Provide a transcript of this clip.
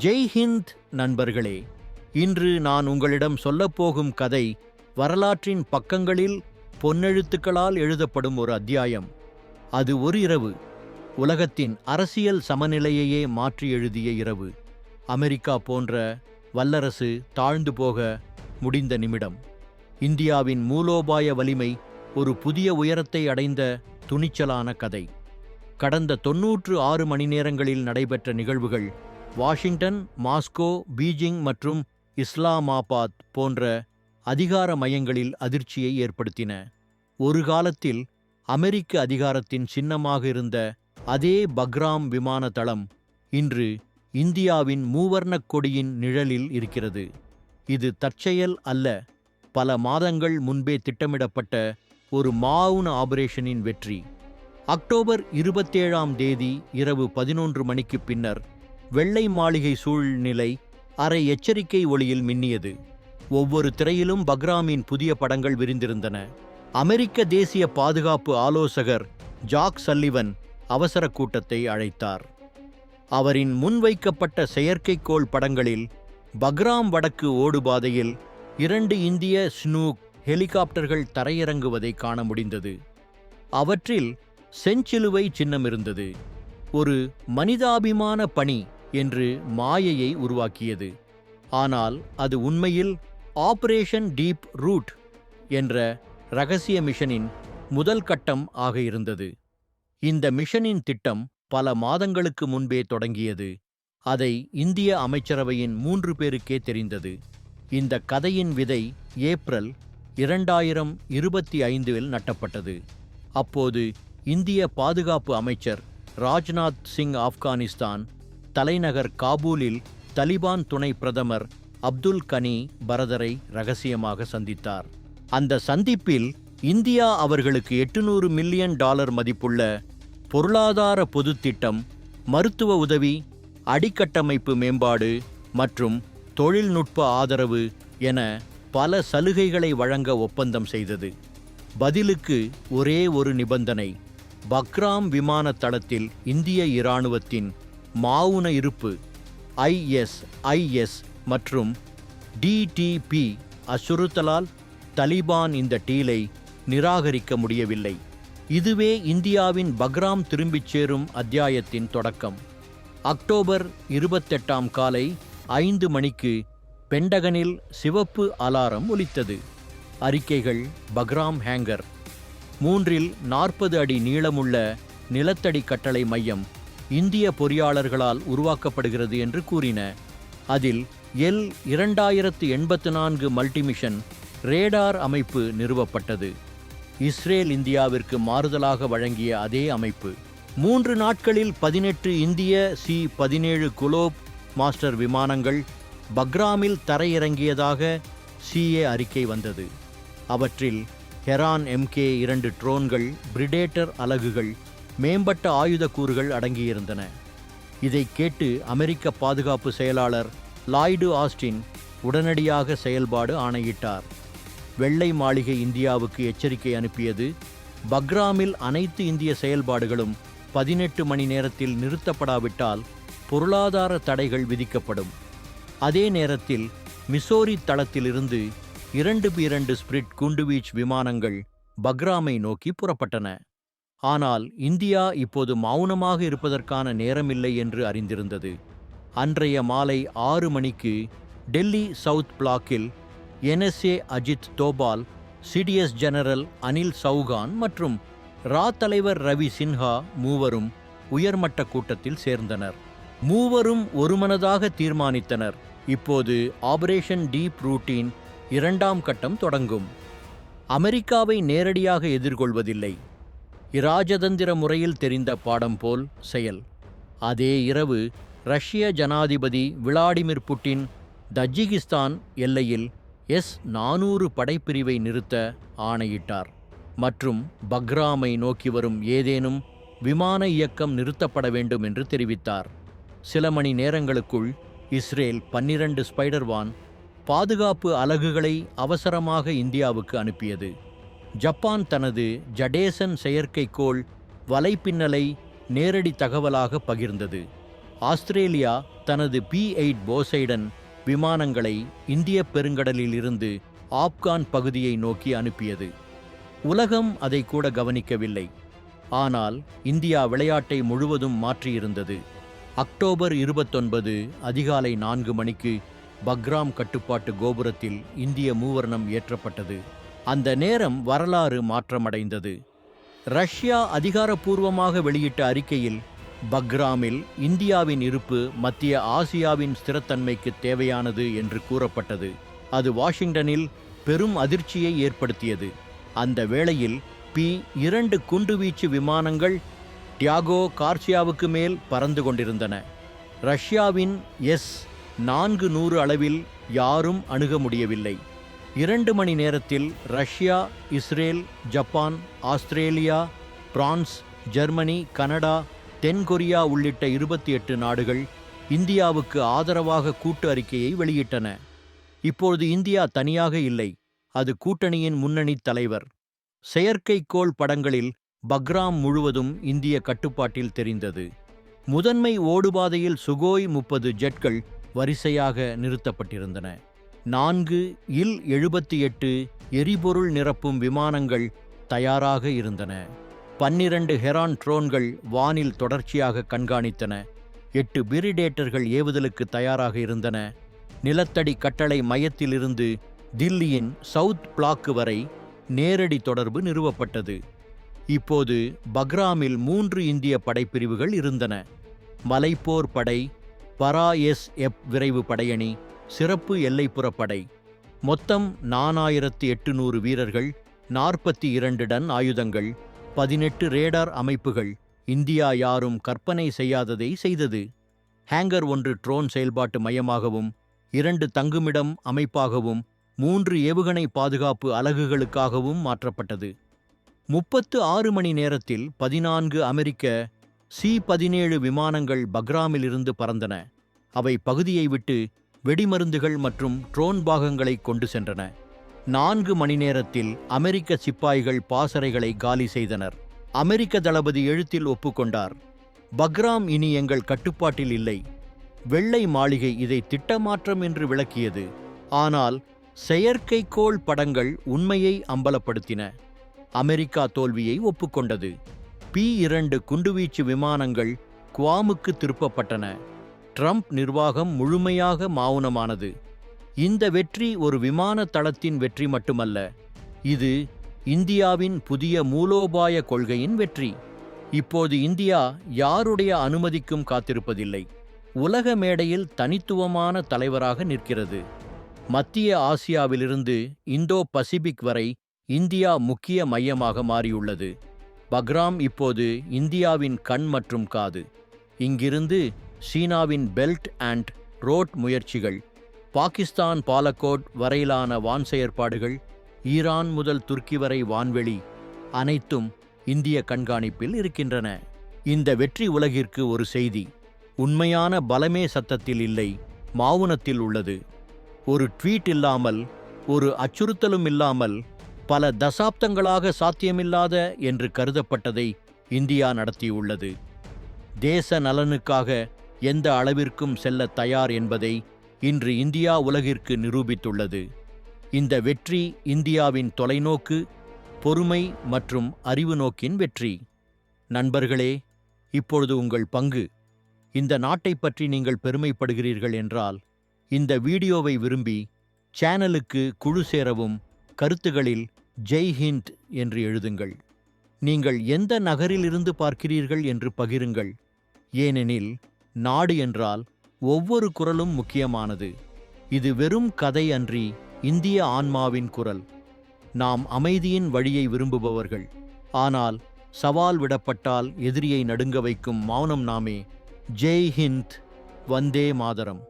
ஜெய் ஹிந்த் நண்பர்களே இன்று நான் உங்களிடம் சொல்லப்போகும் கதை வரலாற்றின் பக்கங்களில் பொன்னெழுத்துக்களால் எழுதப்படும் ஒரு அத்தியாயம். அது ஒரு இரவு உலகத்தின் அரசியல் சமநிலையையே மாற்றி எழுதிய இரவு. அமெரிக்கா போன்ற வல்லரசு தாழ்ந்து போக முடிந்த நிமிடம். இந்தியாவின் மூலோபாய வலிமை ஒரு புதிய உயரத்தை அடைந்த துணிச்சலான கதை. கடந்த தொன்னூற்று ஆறு மணி நேரங்களில் நடைபெற்ற நிகழ்வுகள் வாஷிங்டன் மாஸ்கோ பீஜிங் மற்றும் இஸ்லாமாபாத் போன்ற அதிகார மையங்களில் அதிர்ச்சியை ஏற்படுத்தின. ஒரு காலத்தில் அமெரிக்க அதிகாரத்தின் சின்னமாக இருந்த அதே பக்ராம் விமான தளம் இன்று இந்தியாவின் மூவர்ணக் கொடியின் நிழலில் இருக்கிறது. இது தற்செயல் அல்ல பல மாதங்கள் முன்பே திட்டமிடப்பட்ட ஒரு மாவுன ஆபரேஷனின் வெற்றி. அக்டோபர் இருபத்தேழாம் தேதி இரவு பதினொன்று மணிக்கு பின்னர் வெள்ளை மாளிகை சூழ்நிலை அரை எச்சரிக்கை ஒளியில் மின்னியது. ஒவ்வொரு திரையிலும் பக்ராமின் புதிய படங்கள் விரிந்திருந்தன. அமெரிக்க தேசிய பாதுகாப்பு ஆலோசகர் ஜாக் சல்லிவன் அவசர கூட்டத்தை அழைத்தார். அவரின் முன்வைக்கப்பட்ட செயற்கைக்கோள் படங்களில் பக்ராம் வடக்கு ஓடுபாதையில் இரண்டு இந்திய ஸ்னூக் ஹெலிகாப்டர்கள் தரையிறங்குவதை காண முடிந்தது. அவற்றில் செஞ்சிலுவை சின்னம் இருந்தது ஒரு மனிதாபிமான பணி என்று மாயையை உருவாக்கியது. ஆனால் அது உண்மையில் ஆபரேஷன் டீப் ரூட் என்ற ரகசிய மிஷனின் முதல் கட்டம் ஆக இருந்தது. இந்த மிஷனின் திட்டம் பல மாதங்களுக்கு முன்பே தொடங்கியது. அதை இந்திய அமைச்சரவையின் மூன்று பேருக்கே தெரிந்தது. இந்த கதையின் விதை ஏப்ரல் இரண்டாயிரம் இருபத்தி ஐந்தில் நட்டப்பட்டது. அப்போது இந்திய பாதுகாப்பு அமைச்சர் ராஜ்நாத் சிங் ஆப்கானிஸ்தான் தலைநகர் காபூலில் தலிபான் துணை பிரதமர் அப்துல் கனி பரதரை ரகசியமாக சந்தித்தார். அந்த சந்திப்பில் இந்தியா அவர்களுக்கு எட்டுநூறு மில்லியன் டாலர் மதிப்புள்ள பொருளாதார பொது திட்டம் மருத்துவ உதவி அடிக்கட்டமைப்பு மேம்பாடு மற்றும் தொழில்நுட்ப ஆதரவு என பல சலுகைகளை வழங்க ஒப்பந்தம் செய்தது. பதிலுக்கு ஒரே ஒரு நிபந்தனை பக்ராம் விமான தளத்தில் இந்திய இராணுவத்தின் மாவுன இருப்பு ஐஎஸ்ஐஎஸ் மற்றும் டிடிபி அச்சுறுத்தலால் தலிபான் இந்த டீலை நிராகரிக்க முடியவில்லை. இதுவே இந்தியாவின் பக்ராம் திரும்பிச் சேரும் அத்தியாயத்தின் தொடக்கம். அக்டோபர் இருபத்தெட்டாம் காலை ஐந்து மணிக்கு பெண்டகனில் சிவப்பு அலாரம் ஒலித்தது. அறிக்கைகள் பக்ராம் ஹேங்கர். மூன்றில் நாற்பது அடி நீளமுள்ள நிலத்தடி கட்டளை மையம் இந்திய பொறியாளர்களால் உருவாக்கப்படுகிறது என்று கூறின. அதில் எல் இரண்டாயிரத்து எண்பத்து நான்கு மல்டிமிஷன் ரேடார் அமைப்பு நிறுவப்பட்டது. இஸ்ரேல் இந்தியாவிற்கு மாறுதலாக வழங்கிய அதே அமைப்பு. மூன்று நாட்களில் பதினெட்டு இந்திய சி பதினேழு குலோப் மாஸ்டர் விமானங்கள் பக்ராமில் தரையிறங்கியதாக சிஏ அறிக்கை வந்தது. அவற்றில் ஹெரான் எம்கே இரண்டு ட்ரோன்கள் பிரிடேட்டர் அலகுகள் மேம்பட்ட ஆயுத கூறுகள் அடங்கியிருந்தன. இதை கேட்டு அமெரிக்க பாதுகாப்பு செயலாளர் லாய்டு ஆஸ்டின் உடனடியாக செயல்பாடு ஆணையிட்டார். வெள்ளை மாளிகை இந்தியாவுக்கு எச்சரிக்கை அனுப்பியது பக்ராமில் அனைத்து இந்திய செயல்பாடுகளும் பதினெட்டு மணி நேரத்தில் நிறுத்தப்படாவிட்டால் பொருளாதார தடைகள் விதிக்கப்படும். அதே நேரத்தில் மிசோரி தளத்திலிருந்து இரண்டு பி இரண்டு ஸ்பிரிட் குண்டுவீச் விமானங்கள் பக்ராமை நோக்கி புறப்பட்டன. ஆனால் இந்தியா இப்போது மௌனமாக இருப்பதற்கான நேரமில்லை என்று அறிந்திருந்தது. அன்றைய மாலை ஆறு மணிக்கு டெல்லி சவுத் பிளாக்கில் NSA Ajit Doval CDS general Anil Chauhan மற்றும் ரா. தலைவர் ரவி சின்ஹா மூவரும் உயர்மட்ட கூட்டத்தில் சேர்ந்தனர். மூவரும் ஒருமனதாக தீர்மானித்தனர். இப்போது ஆபரேஷன் டீப் ரூட்டின் இரண்டாம் கட்டம் தொடங்கும். அமெரிக்காவை நேரடியாக எதிர்கொள்வதில்லை. இராஜதந்திர முறையில் தெரிந்த பாடம் போல் செயல். அதே இரவு ரஷ்ய ஜனாதிபதி விளாடிமிர் புட்டின் தஜிகிஸ்தான் எல்லையில் எஸ் நானூறு படைப்பிரிவை நிறுத்த ஆணையிட்டார். மற்றும் பக்ராமை நோக்கி வரும் ஏதேனும் விமான இயக்கம் நிறுத்தப்பட வேண்டும் என்று தெரிவித்தார். சில மணி நேரங்களுக்குள் இஸ்ரேல் பன்னிரண்டு ஸ்பைடர் வான் பாதுகாப்பு அலகுகளை அவசரமாக இந்தியாவுக்கு அனுப்பியது. ஜப்பான் தனது ஜடேசன் செயற்கைக்கோள் வலைப்பின்னலை நேரடி தகவலாக பகிர்ந்தது. ஆஸ்திரேலியா தனது பி எயிட் போசைடன் விமானங்களை இந்திய பெருங்கடலில் இருந்து ஆப்கான் பகுதியை நோக்கி அனுப்பியது. உலகம் அதை கூட கவனிக்கவில்லை. ஆனால் இந்தியா விளையாட்டை முழுவதும் மாற்றியிருந்தது. அக்டோபர் இருபத்தொன்பது அதிகாலை நான்கு மணிக்கு பக்ராம் கட்டுப்பாட்டு கோபுரத்தில் இந்திய மூவர்ணம் ஏற்றப்பட்டது. அந்த நேரம் வரலாறு மாற்றமடைந்தது. ரஷ்யா அதிகாரப்பூர்வமாக வெளியிட்ட அறிக்கையில் பக்ராமில் இந்தியாவின் இருப்பு மத்திய ஆசியாவின் ஸ்திரத்தன்மைக்கு தேவையானது என்று கூறப்பட்டது. அது வாஷிங்டனில் பெரும் அதிர்ச்சியை ஏற்படுத்தியது. அந்த வேளையில் பி இரண்டு குண்டுவீச்சு விமானங்கள் டியாகோ கார்சியாவுக்கு மேல் பறந்து கொண்டிருந்தன. ரஷ்யாவின் எஸ் நான்கு நூறு அளவில் யாரும் அணுக முடியவில்லை. இரண்டு மணி நேரத்தில் Russia Israel Japan Australia France Germany Canada தென்கொரியா உள்ளிட்ட இருபத்தி எட்டு நாடுகள் இந்தியாவுக்கு ஆதரவாக கூட்டு அறிக்கையை வெளியிட்டன. இப்பொழுது இந்தியா தனியாக இல்லை. அது கூட்டணியின் முன்னணி தலைவர். செயற்கைக்கோள் படங்களில் பக்ராம் முழுவதும் இந்திய கட்டுப்பாட்டில் தெரிந்தது. முதன்மை ஓடுபாதையில் சுகோய் முப்பது ஜெட்கள் வரிசையாக நிறுத்தப்பட்டிருந்தன. நான்கு இல் எழுபத்தி எட்டு எரிபொருள் நிரப்பும் விமானங்கள் தயாராக இருந்தன. பன்னிரண்டு ஹெரான் ட்ரோன்கள் வானில் தொடர்ச்சியாக கண்காணித்தன. எட்டு பிரிடேட்டர்கள் ஏவுதலுக்கு தயாராக இருந்தன. நிலத்தடி கட்டளை மையத்திலிருந்து தில்லியின் சவுத் பிளாக்கு வரை நேரடி தொடர்பு நிறுவப்பட்டது. இப்போது பக்ராமில் மூன்று இந்திய படைப்பிரிவுகள் இருந்தன. மலைப்போர் படை பரா எஸ் எப் விரைவு படையணி சிறப்பு எல்லை புறப்படை மொத்தம் நானாயிரத்து எட்டுநூறு வீரர்கள் நாற்பத்தி இரண்டு டன் ஆயுதங்கள் பதினெட்டு ரேடார் அமைப்புகள் இந்தியா யாரும் கற்பனை செய்யாததை செய்தது. ஹேங்கர் ஒன்று ட்ரோன் செயல்பாட்டு மையமாகவும் இரண்டு தங்குமிடம் அமைப்பாகவும் மூன்று ஏவுகணை பாதுகாப்பு அலகுகளுக்காகவும் மாற்றப்பட்டது. முப்பத்து ஆறு மணி நேரத்தில் பதினான்கு அமெரிக்க சி பதினேழு விமானங்கள் பக்ராமிலிருந்து பறந்தன. அவை பகுதியை விட்டு வெடிமருந்துகள் மற்றும் ட்ரோன் பாகங்களை கொண்டு சென்றன. நான்கு மணி நேரத்தில் அமெரிக்க சிப்பாய்கள் பாசறைகளை காலி செய்தனர். அமெரிக்க தளபதி எழுத்தில் ஒப்புக்கொண்டார். பக்ராம் இனி எங்கள் கட்டுப்பாட்டில் இல்லை. வெள்ளை மாளிகை இதை திட்டமாற்றம் என்று விளக்கியது. ஆனால் செயற்கைக்கோள் படங்கள் உண்மையை அம்பலப்படுத்தின. அமெரிக்கா தோல்வியை ஒப்புக்கொண்டது. பி இரண்டு குண்டுவீச்சு விமானங்கள் குவாமுக்கு திருப்பப்பட்டன. ட்ரம்ப் நிர்வாகம் முழுமையாக மௌனமானது இந்த வெற்றி ஒரு விமான தளத்தின் வெற்றி மட்டுமல்ல இது இந்தியாவின் புதிய மூலோபாய கொள்கையின் வெற்றி. இப்போது இந்தியா யாருடைய அனுமதிக்கும் காத்திருப்பதில்லை. உலக மேடையில் தனித்துவமான தலைவராக நிற்கிறது. மத்திய ஆசியாவிலிருந்து இந்தோ பசிபிக் வரை இந்தியா முக்கிய மையமாக மாறியுள்ளது. பக்ராம் இப்போது இந்தியாவின் கண் மற்றும் காது. இங்கிருந்து சீனாவின் பெல்ட் அண்ட் ரோட் முயற்சிகள் பாகிஸ்தான் பாலக்கோட் வரையிலான வான் செயற்பாடுகள் ஈரான் முதல் துருக்கி வரை வான்வெளி அனைத்தும் இந்திய கண்காணிப்பில் இருக்கின்றன. இந்த வெற்றி உலகிற்கு ஒரு செய்தி. உண்மையான பலமே சத்தத்தில் இல்லை மாவுனத்தில் உள்ளது. ஒரு ட்வீட் இல்லாமல் ஒரு அச்சுறுத்தலும் இல்லாமல் பல தசாப்தங்களாக சாத்தியமில்லாத என்று கருதப்பட்டதை இந்தியா நடத்தியுள்ளது. தேச நலனுக்காக எந்த அளவிற்கும் செல்ல தயார் என்பதை இன்று இந்தியா உலகிற்கு நிரூபித்துள்ளது. இந்த வெற்றி இந்தியாவின் தொலைநோக்கு பொறுமை மற்றும் அறிவு நோக்கின் வெற்றி. நண்பர்களே இப்பொழுது உங்கள் பங்கு. இந்த நாட்டைப் பற்றி நீங்கள் பெருமைப்படுகிறீர்கள் என்றால் இந்த வீடியோவை விரும்பி சேனலுக்கு குழு சேரவும் கருத்துகளில் ஜெய் ஹிந்த் என்று எழுதுங்கள். நீங்கள் எந்த நகரிலிருந்து பார்க்கிறீர்கள் என்று பகிருங்கள். ஏனெனில் நாடு என்றால் ஒவ்வொரு குரலும் முக்கியமானது. இது வெறும் கதை அன்றி இந்திய ஆன்மாவின் குரல். நாம் அமைதியின் வழியை விரும்புபவர்கள். ஆனால் சவால் விடப்பட்டால் எதிரியை நடுங்க வைக்கும் மௌனம் நாமே. ஜெய் ஹிந்த் வந்தே மாதரம்.